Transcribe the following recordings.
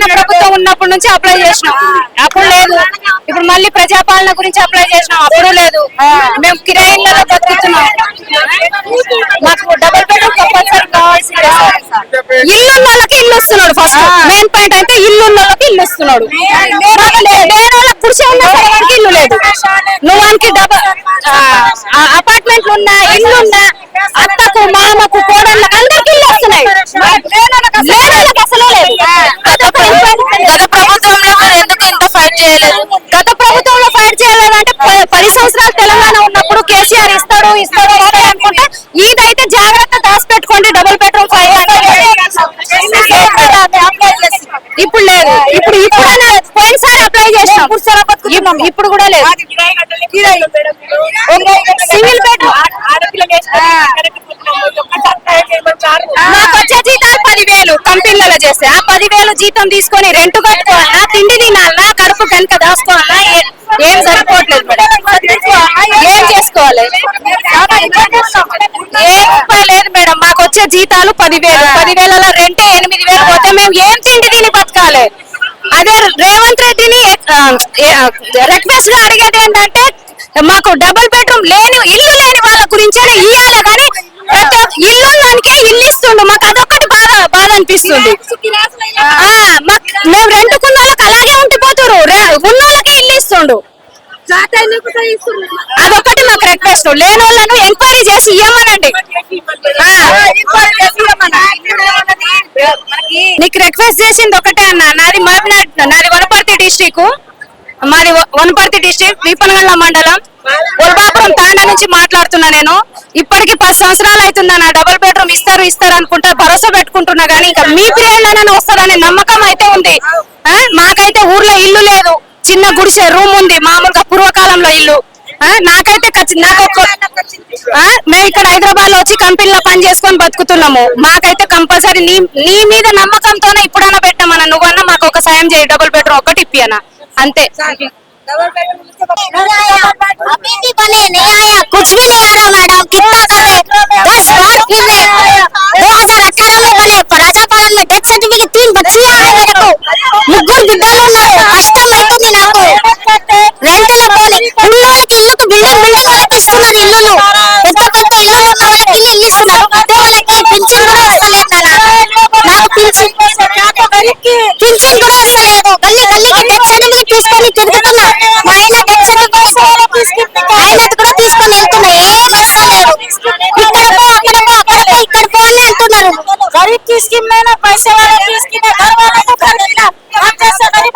తెలంగాణ ప్రభుత్వం ఉన్నప్పటి నుంచి అప్లై చేసినాం. అప్పుడు లేదు. ఇప్పుడు మళ్ళీ ప్రజాపాలన గురించి అప్లై చేసినాం. అప్పుడు లేదు. మేము కిరాయిలలో బతుకుతున్నాం. మాకు డబుల్ బెడ్రూమ్ కంపల్సరీ కావాల్సిందే ఇల్లు ఉన్న వాళ్ళకి ఇల్లు ఇస్తున్నాడు ఫస్ట్ మెయిన్ పాయింట్ అంటే ఇల్లు ఉన్న వాళ్ళకి ఇల్లు లే- లేని వాళ్ళకి ఉన్న వానికి ఇల్లు లేదు. నువ్వు వానికి డబల్ అపార్ట్మెంట్లు ఉన్నా ఇల్లు ఉన్నా అత్తకు మామకు కోడళ్ళకి అందరికి ఇల్లు వస్తున్నాయి లేని వాళ్ళకి అసలే లేదు అదొక important. గత ప్రభుత్వంలో మరి ఎందుకు ఇంత ఫైట్ చేయలేదు గత ప్రభుత్వంలో ఫైట్ చేయలేదంటే ప- పది సంవత్సరాలు తెలంగాణ ఉన్నప్పుడు కేసీఆర్ ఇస్తాడు ఇస్తాడు ఇస్తాడు అనుకుంటే ఇదైతే జాగ్రత్త దాచిపెట్టుకోండి డబుల్ బెడ్రూమ్ ఫైవ్ ఇప్పుడు లేదు. ఇప్పుడు ఇప్పుడు పోయినసారి అప్లై చేసినాం. ఇప్పు- ఇప్పుడు పదివేలు కంపెనీలలో చేస్తే ఆ పదివేలు జీతం తీసుకొని రెంట్ కట్టుకోవాలా తిండి తినాలా కడుపు కనుక దాసుకోవాలా ఏం సరిపోవట్లేదు మేడం ఏం చేసుకోవాలి? ఏ రూపాయి లేదు మేడం మాకు వచ్చే జీతాలు పదివేలు. పదివేలలో రెంటే ఎనిమిది వేలు పోతే మేము ఏం తిండి తిని బతకాలి? అదే రేవంత్ రెడ్డిని రిక్వెస్ట్గా అడిగేది ఏంటంటే మాకు డబుల్ బెడ్రూమ్ లేని ఇల్లు లేని వాళ్ళ గురించే ఇయ్యాలి కానీ ప్రతి ఇల్లు దానికే ఇల్లు ఇస్తుండు. మాకు అదొక అనిపిస్తుంది. మేము రెంట్కున్న వాళ్ళకి అలాగే ఉండిపోతురు. ఉన్న వాళ్ళకి ఇల్లు ఇస్తుండు. అదొకటి మాకు రిక్వెస్ట్ లేని వాళ్ళను ఎంక్వైరీ చేసి ఇవ్వమనండి నీకు రిక్వెస్ట్ చేసింది ఒకటే అన్న. నాది మహబూబ్నాథ్ నాది వనపర్తి డిస్టిక్ మాది వనపర్తి డిస్టిక్ దీపనగండ్ల మండలం ఉల్బాపురం తాండ నుంచి మాట్లాడుతున్నా నేను. ఇప్పటికి పది సంవత్సరాలు అవుతుందా నా డబుల్ బెడ్రూమ్ ఇస్తారు ఇస్తారు అనుకుంటా భరోసా పెట్టుకుంటున్నా గానీ ఇంకా మీ పీరియడ్ వస్తారనే నమ్మకం అయితే ఉంది. ఆ, మాకైతే ఊర్లో ఇల్లు లేదు. చిన్న గుడిసె రూమ్ ఉంది. మామూలుగా పూర్వకాలంలో ఇల్లు. ఆ, నాకైతే నాకు ఆ, మేము ఇక్కడ హైదరాబాద్లో వచ్చి కంపెనీలో పని చేసుకొని బతుకుతున్నాము. మాకైతే కంపల్సరీ నీ నీ మీద నమ్మకంతోనే ఇప్పుడన్నా పెట్టామన్నా నువ్వన్నా మాకు ఒక సాయం చేయి డబుల్ బెడ్రూమ్ ఒకటి ఇప్పియనా? అంతే अभी भी बने नहीं आया कुछ भी नहीं आ रहा मैडम कितना समय दस बार फिर रहे दो हजार अठारह में बने राजा पालन में डेथ सर्टिफिकेट तीन बच्चियां हैं मेरे को ముగ్గురు బిడ్డలు ఉన్నారు కష్టం అవుతుంది నాకు రెంట్ల పోనీ ఉన్నోళ్ళకి ఇల్లుకు బిల్డింగ్ బిల్డింగ్ వాళ్ళకి ఇస్తున్నారు गरीब की स्कीम में ना पैसे वाले की स्कीम में घर वाले को कर देना हम जैसे गरीब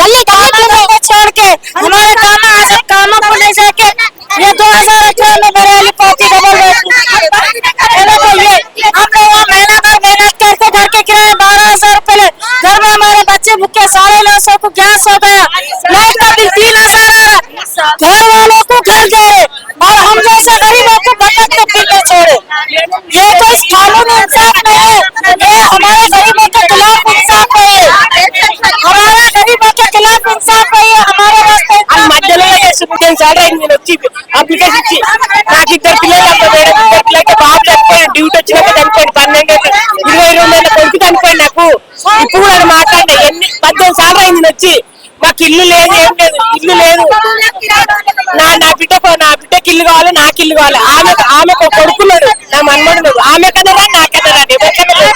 गली गली को छोड़ के हमारे कामा आज कामा को ले जाके ये दो हज़ार अठारह में मेरे वाली पहुँची डबल ये हम लोग वहाँ महीना भर मेहनत करके घर के किराए बारह हज़ार रूपए घर में हमारे बच्चे भूखे साढ़े नौ सौ को गैस हो गया। लाइट పదిహేను సార్లు నేను వచ్చి అప్లికేషన్ ఇచ్చి నాకు ఇద్దరు పిల్లలు మేడం ఇద్దరు పిల్లలకి బాబు చనిపోయాడు డ్యూటీ వచ్చినప్పుడు చనిపోయాడు పన్నెండు ఇరవై రెండు నెలల కొడుకు చనిపోయాడు నాకు. ఇప్పుడు కూడా అది ఎన్ని పద్దెనిమిది సార్లు అయింది నేను వచ్చి మాకు ఇల్లు లేదు ఏం లేదు ఇల్లు లేదు. నా నా బిడ్డ నా బిడ్డకి ఇల్లు కావాలి నాకు ఇల్లు కావాలి. ఆమె ఆమెకు కొడుకున్నాడు నా మన్మడు ఆమె కన్నా రాదు నాకన్నా ఎవరికన్నా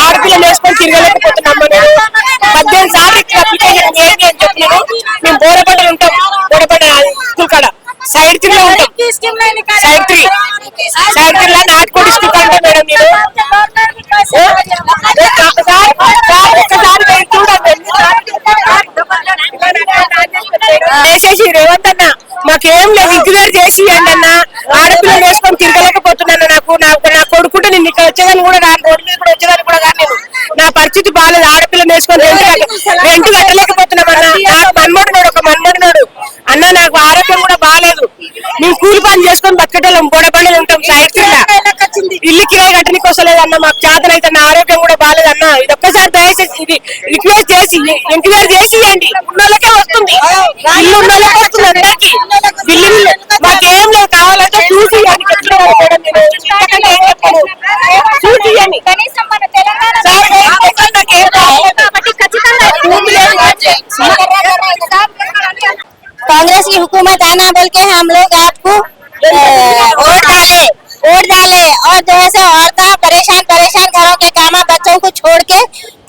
ఆడపిల్లలు వేసుకొని తిరగలేకపోతున్నాం నేను. పద్దెనిమిది సార్లు అప్లికేషన్ చేయండి అని చెప్పినాను మేము బోరపడ్డ ఉంటాం బోరపడ్డ త్రీ ఉంటాం. నాటుకోడి మేడం? ఏ, ఒక్కసారి దయచేసి రేవంత్ అన్న మాకేం లేదు ఇంక్వైరీ చేసి అన్న. ఆడపిల్లలు వేసుకొని తిరగలేకపోతున్నాను నాకు నాకు. నా కొడుకుంటే నేను ఇక్కడ వచ్చేదాన్ని కూడా నా రోడ్డు మీద కూడా వచ్చేదాన్ని కూడా కాదు నేను నా పరిస్థితి బాగాలేదు ఆడపిల్లని వేసుకొని రెంట్ అన్న నాకు మన్మడున్నాడు ఒక మన్మడున్నాడు అన్న నాకు ఆరోగ్యం కూడా బాగాలేదు మేము కూలి పని చేసుకొని బతకటం బోడపల్లి ఉంటాం సైడ్ కింద ఇల్లు కిరాయి కట్టడానికి వస్తలేదు అన్న మాకు చేతన అయితే నా ఆరోగ్యం కూడా బాగాలేదు అన్న ఇది ఒక్కసారి దయచేసి ఇది రిక్వెస్ట్ చేసి ఎంక్వైరీ చేసి ఇవ్వండి. ఉన్నోళ్ళకే వస్తుంది. ఇల్లు ఉన్నోళ్ళకే వస్తుంది అందరికి. బిల్లు మాకేం లేదు కావాలంటే చూసి. చూసి ఇవ్వండి. हुकूमत आना बोल के हम लोग आपको वोट डाले वोट डाले। और जो है औरतें परेशान परेशान घरों के कामा बच्चों को छोड़ के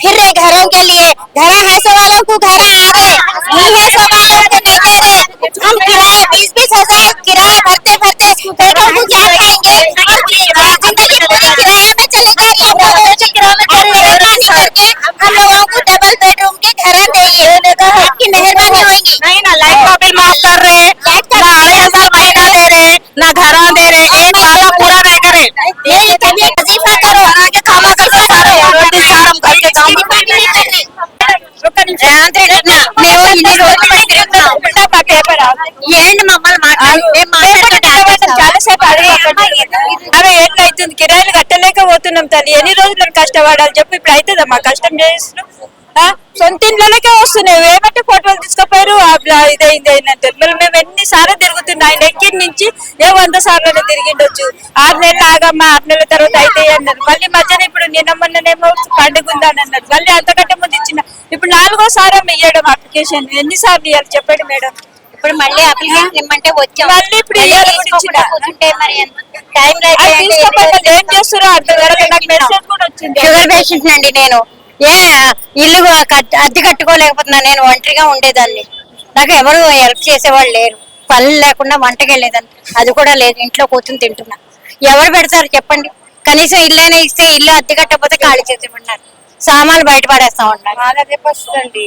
फिर रहे घरों के लिए, घर है सो वालों को घर आ गए को हम बीस बीस हज़ार किराया కష్టపడాలి చెప్పి ఇప్పుడు అవుతుందా మా కష్టం చేస్తున్నాం? సొంత ఇంట్లోకే వస్తున్నాయి. ఏమంటే ఫోటోలు తీసుకుపోయారు. ఇదైంది మరి మేము ఎన్ని సార్లు తిరుగుతున్నాం? ఆయన ఎక్కి నుంచి? ఏ వంద సార్లు తిరిగిండొచ్చు. ఆరు నెలలు ఆగమ్మా ఆరు నెలల తర్వాత అయితే అన్నారు. మళ్ళీ మధ్యన ఇప్పుడు నిన్న మొన్ననేమో పండుగ ఉందని అన్నారు. మళ్ళీ అంతకంటే ముందు ఇచ్చిన. ఇప్పుడు నాలుగోసారి ఇవ్వడం అప్లికేషన్ ఎన్నిసార్లు ఇవ్వాలి చెప్పండి మేడం? ఇప్పుడు మళ్ళీ అప్లికేషన్ ఇమ్మంటే వచ్చాం. మళ్ళీ ఇప్పుడు. కూర్చుంటే మరి టైం ఏం చేస్తారో షుగర్ పేషెంట్ అండి నేను. ఏ ఇల్లు అద్దె కట్టుకోలేకపోతున్నా. నేను ఒంటరిగా ఉండేదాన్ని. నాకు ఎవరు హెల్ప్ చేసేవాళ్ళు లేరు. పనులు లేకుండా వంటకి వెళ్ళేదాన్ని. అది కూడా లేదు. ఇంట్లో కూర్చొని తింటున్నా. ఎవరు పెడతారు చెప్పండి? కనీసం ఇల్లైనా ఇస్తే ఇల్లు అద్దె కట్టకపోతే ఖాళీ చేసేమన్నారు సామాన్లు బయట పడేస్తా ఉన్నారు. పరిస్థితి.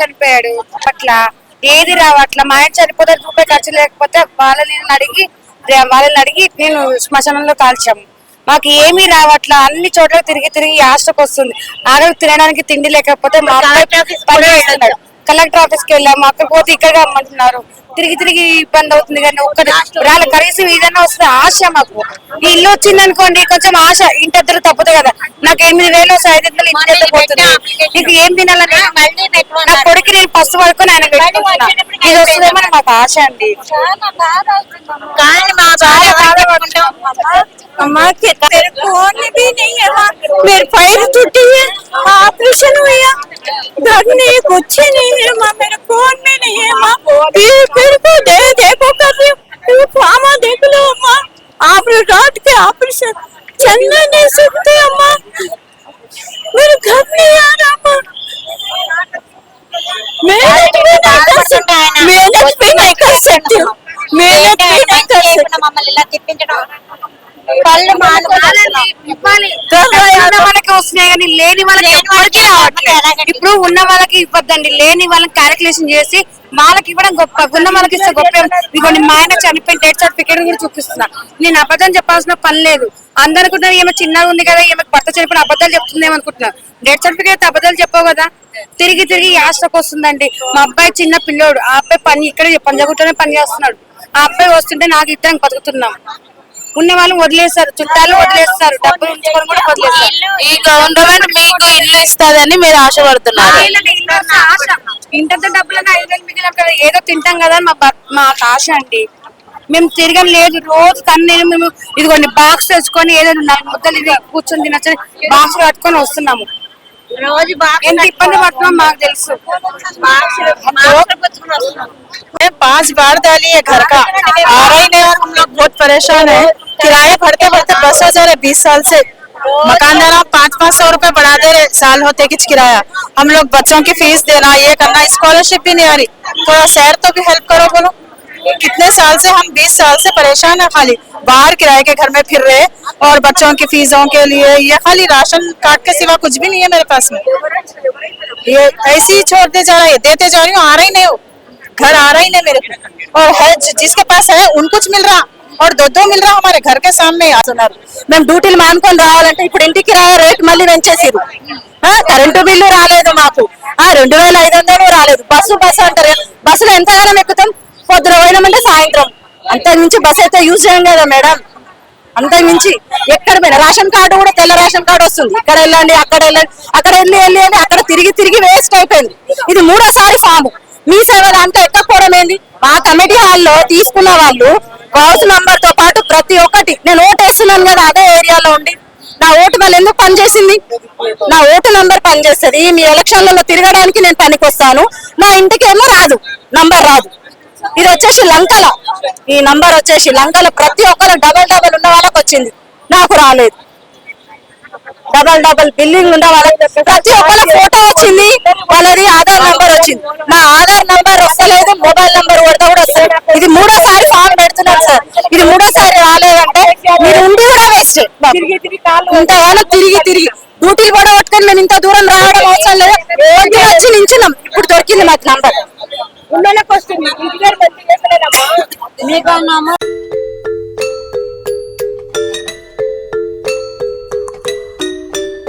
చనిపోయాడు. అట్లా ఏది రావట్లా మా ఆయన చనిపోతే రూపాయి ఖర్చు లేకపోతే వాళ్ళని అడిగి వాళ్ళని అడిగి నేను శ్మశానంలో కాల్చాము. మాకు ఏమీ రావట్లా అన్ని చోట్ల తిరిగి తిరిగి ఆశకు వస్తుంది. ఆరోగ్య తినడానికి తిండి లేకపోతే మా పని కలెక్టర్ ఆఫీస్కి వెళ్ళాము. అక్కడ పోతే ఇక్కడ రమ్మంటున్నారు. తిరిగి తిరిగి ఇబ్బంది అవుతుంది కానీ ఒక్క రాళ్ళ కనీసం ఏదైనా వస్తే ఆశ మాకు. ఈ ఇల్లు వచ్చింది అనుకోండి కొంచెం ఆశ ఇంటద్దరు తప్పదు కదా. నాకు ఎనిమిది వేలు ఐదు వందలు ఇంటి పోతుంది. నీకు ఏం తినాలని నా కొడుకు నేను ఫస్ట్ వరకు ఆయన ఇది వస్తుందేమో మాకు ఆశ అండి. మీరు ఫైర్ చుట్టి ఆపరేషన్ అయ్యా. घर नहीं कुछ नहीं है माँ मेरे फ़ोन में नहीं है माँ। फिर फिर को दे देखो कर रही देख लो अम्मा आप रात के ऑपरेशन चलने नहीं सकते अम्मा मेरे घर नहीं आ रहा अम्मा मेहनत भी नहीं कर सकती मेहनत भी नहीं कर सकती मेहनत भी नहीं कर सकती వాళ్ళకి వస్తున్నాయి కానీ లేని వాళ్ళకి ఇప్పుడు ఉన్న వాళ్ళకి ఇవ్వద్దండి. లేని వాళ్ళకి క్యాలిక్యులేషన్ చేసి వాళ్ళకి ఇవ్వడం గొప్ప. ఉన్న వాళ్ళకి ఇస్తే గొప్ప ఇదిగోండి మా ఆయన చనిపోయిన డేట్ సర్టిఫికేట్ కూడా చూపిస్తున్నా. నేను అబద్ధం చెప్పాల్సిన పని లేదు. అందరు అనుకుంటున్నారు ఈమె చిన్నగా ఉంది కదా ఈమె భర్త చనిపోయిన అబద్ధాలు చెప్తుందేమో అనుకుంటున్నారు. డేట్ సర్టిఫికేట్ అబద్ధాలు చెప్పవు కదా. తిరిగి తిరిగి యాస్టకు వస్తుందండి. మా అబ్బాయి చిన్న పిల్లోడు. ఆ అబ్బాయి పని ఇక్కడ పంజగుట్టనే పని చేస్తున్నాడు. ఆ అబ్బాయి వస్తుంటే నాకు ఇద్దరం బతుకుతున్నాం. ఉన్న వాళ్ళు వదిలేస్తారు చుట్టాలు వదిలేస్తారు డబ్బులు ఉంచుకొని కూడా వదిలేస్తారు. ఈ గవర్నమెంట్ మీకు ఇల్లు ఇస్తుందని మీరు ఆశపడుతున్నారు. ఇంతంత డబ్బులు ఐదు వేలు మిగిలిన కదా ఏదో తింటాం కదా అని మా భర్- మా ఆశ అండి. మేము తిరగం లేదు రోజు కన్నీ మేము ఇదిగోండి బాక్స్ తెచ్చుకొని ఏదో నాలుగు ముద్దలు ఇది కూర్చొని తినచ్చు బాక్స్ కట్టుకొని వస్తున్నాము. రోజు ఎంత ఇబ్బంది పడుతున్నాం మాకు తెలుసు पांच बार डाली है घर का आ रहा ही नहीं और हम लोग बहुत परेशान है किराया भरते भरते बस हजार है बीस साल से मकानदार आप पाँच पाँच सौ रुपए बढ़ा दे रहे साल होते किच किराया हम लोग बच्चों की फीस देना ये करना स्कॉलरशिप भी नहीं आ रही थोड़ा शहर तो भी हेल्प करो बोलो कितने साल से हम बीस साल से परेशान है खाली बाहर किराए के घर में फिर रहे और बच्चों की फीसों के लिए ये खाली राशन कार्ड के सिवा कुछ भी नहीं है मेरे पास में ये ऐसे ही छोड़ते जा रहा है देते जा रही हूँ आ रहा ही नहीं हो घर आ रहा ही नहीं मेरे को और है जि- जिसके पास है उनको कुछ मिल रहा और दो दो मिल रहा हमारे घर के सामने ही ఆస్తున్నారు మేము డ్యూటీలు మానుకొని రావాలంటే ఇప్పుడు ఇంటికి రా రేట్ మళ్ళీ పెంచేసారు కరెంటు బిల్లు రాలేదు మాకు ఆ రెండు వేల ఐదు వందలు రాలేదు బస్సు బస్సు అంటారు బస్సులో ఎంతగానో ఎక్కుతాం పొద్దున పోయినామంటే సాయంత్రం. అంతకుమించి బస్ బస్సు అయితే యూజ్ చేయం కదా మేడం అంతకుమించి ఎక్కడ పోయినా? రేషన్ కార్డు కూడా తెల్ల రేషన్ కార్డు వస్తుంది. ఇక్కడ వెళ్ళండి అక్కడ వెళ్ళండి. అక్కడ వెళ్ళి వెళ్ళి అని అక్కడ తిరిగి తిరిగి వేస్ట్ అయిపోయింది. ఇది మూడోసారి ఫామ్ మీ సేవ దాంట్లో ఎక్కకపోవడం ఏంది? మా కమిటీ హాల్లో తీసుకున్న వాళ్ళు హౌస్ నంబర్తో పాటు ప్రతి ఒక్కటి. నేను ఓటు వేస్తున్నాను కదా అదే ఏరియాలో ఉండి. నా ఓటు వాళ్ళు ఎందుకు పనిచేసింది? నా ఓటు నంబర్ పనిచేస్తుంది. మీ ఎలక్షన్లలో తిరగడానికి నేను పనికి వస్తాను నా ఇంటికి ఏమో రాదు. నంబర్ రాదు. ఇది వచ్చేసి లంకల. ఈ నంబర్ వచ్చేసి లంకల ప్రతి ఒక్కరు డబల్ డబల్ ఉన్న వాళ్ళకి వచ్చింది. నాకు రాలేదు. డబల్ డబల్ బిల్లింగ్ ఉన్న వాళ్ళకి ప్రతి ఒక్కరి ఫోటో వచ్చింది. వాళ్ళది ఆధార్ నంబర్ వచ్చింది. నా ఆధార్ నంబర్ వస్తలేదు మొబైల్ నంబర్ కొడతా కూడా వస్తలేదు. ఇది మూడోసారి ఫామ్ పెడుతున్నాను సార్. ఇది మూడోసారి రాలేదంటే మీరు ఉండి కూడా వేస్ట్ ఇంతగానో తిరిగి తిరిగి డ్యూటీలు కూడా పట్టుకొని మేము ఇంత దూరం రావడం అవసరం లేదు? వచ్చి నించున్నాం. ఇప్పుడు దొరికింది మాకు నంబర్ ganamos.